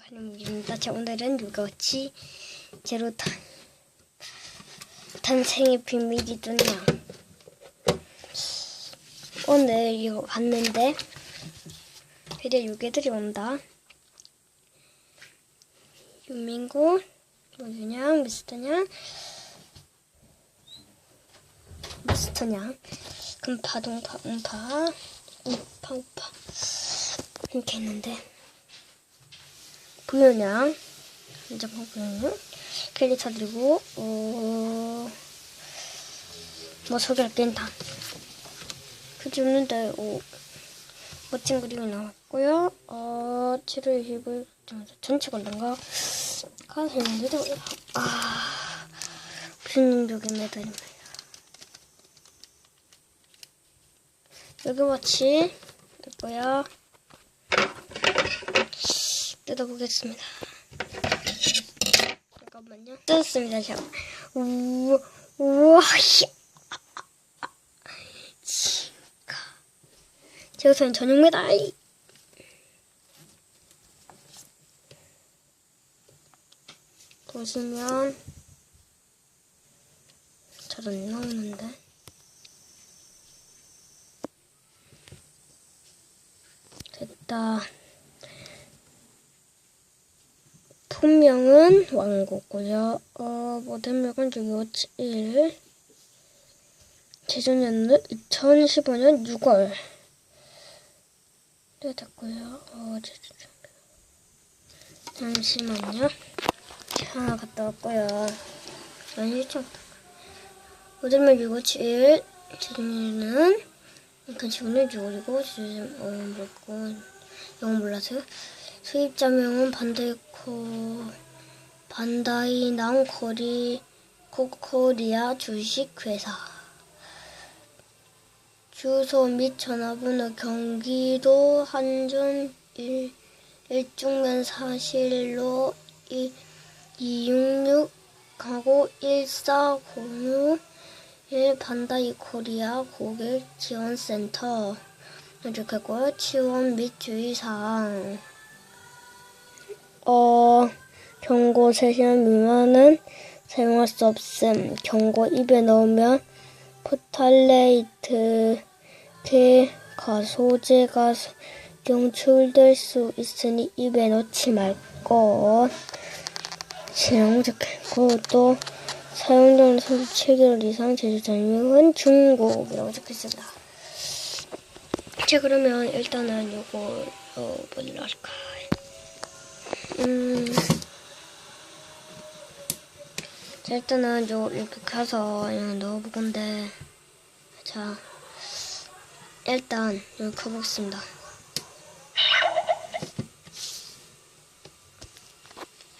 가림입니다. 자, 오늘은 같이 제로 탄 탄생의 비밀이 떴냐? 오늘 이거 봤는데 이제 요괴들이 온다. 윤민고, 뭐유냥, 미스터냥, 미스터냥, 금파, 동파, 음파, 우파, 우파 이렇게 있는데 부연양 이제 부연양 캐릭터 들고 어, 뭐 소개할 땐다. 그지 없는데 오, 멋진 그림이 나왔고요. 어 7월 20일 전체 가서 있는데도 아 용도의 메달입니다. 여기 마치 있고요 뜯어보겠습니다. 잠깐만요. 뜯었습니다, 제가. 우와, 우와, 씨. 지가. 제가 손 전용 메달. 보시면 잘안 나오는데. 됐다. 본명은 왕고고요. 어, 모델명은 657. 제조년은 2015년 6월. 네, 됐고요. 어, 제조 잠시만요. 하나 갔다 왔고요. 아니, 좀. 모델명 657. 제조년은 2015년 6월이고, 지금, 어, 뭐고, 영어 몰라서요. 수입자명은 반다이코 반다이 남 코리 코코리아 주식회사. 주소 및 전화번호 경기도 한전 일, 일중면 사실로 266 하고 1406 1 반다이 코리아 고객 지원센터. 이렇게 했고요. 지원 및 주의사항 어, 경고 3시간 미만은 사용할 수 없음. 경고 입에 넣으면 포탈레이트 가 소재가 용출될 수 있으니 입에 넣지 말고 사용 적혀있고 또 사용전 37개월 이상 제조 전용은 중국이라고 적혀있습니다. 자 그러면 일단은 요거 어, 뭐라 할까 음. 자, 일단은 요, 이렇게 가서 그냥 넣어볼 건데. 자, 일단, 여기 가보겠습니다.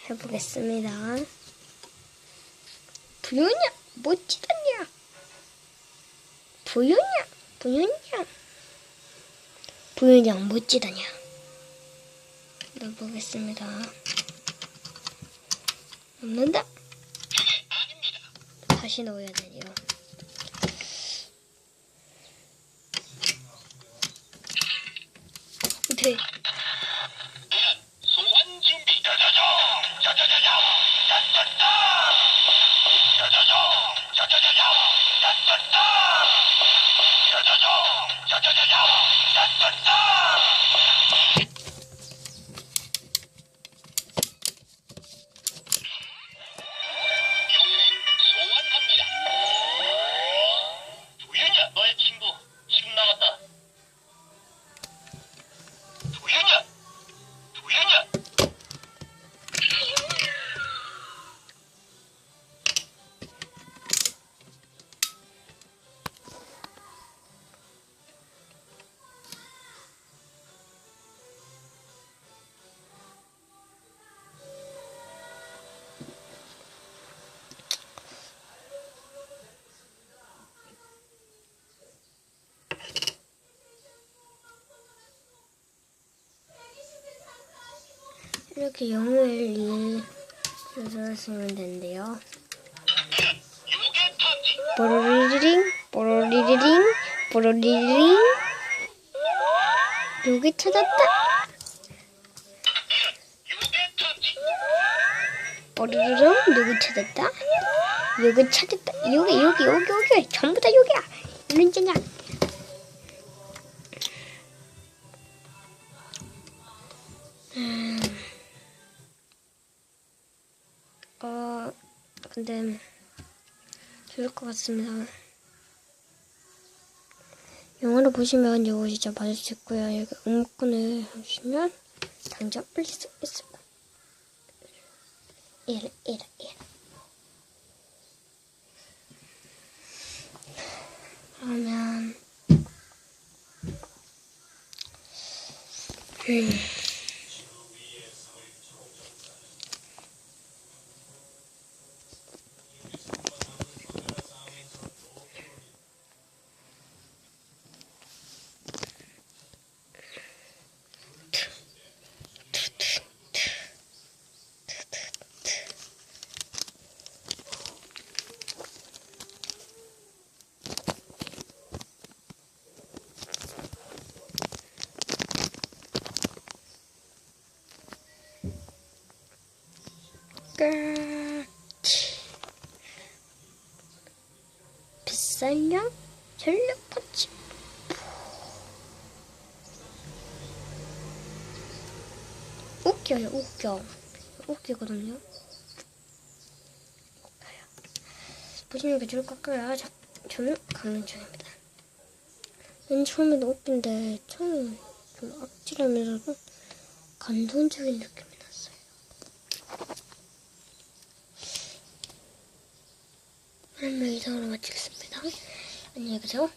해보겠습니다. 부유냐? 멋지다냐? 부유냐? 부유냐? 부유냐? 멋지다냐? 넣어보겠습니다. 없는다? 다시 넣어야 되네요. 네. 이렇게 영을 조절하시면 되는데요. 요괴 탐지. 뽀로리리링, 뽀로리리링, 뽀로리리링. 여기 찾았다. 뽀르르릉 누구 찾았다? 여기 찾았다. 여기 여기 여기 여기 전부 다 여기야. 이런 쟁아. 근데 좋을 것 같습니다. 영화를 보시면 이거 진짜 받을 수 있고요. 여기 음악권을 보시면 당장 올릴 수 있어요. 이래 이래 이래. 그러면 음. 끝. 비싼 양 전력 퍼치. 웃겨요, 웃겨. 웃기거든요. 보시는 게 좋을 것 같고요. 자, 저는 강릉천입니다. 맨 처음에는 웃긴데, 처음에 좀 악질하면서도 감동적인 느낌 그러면 이상으로 마치겠습니다. 안녕히 계세요.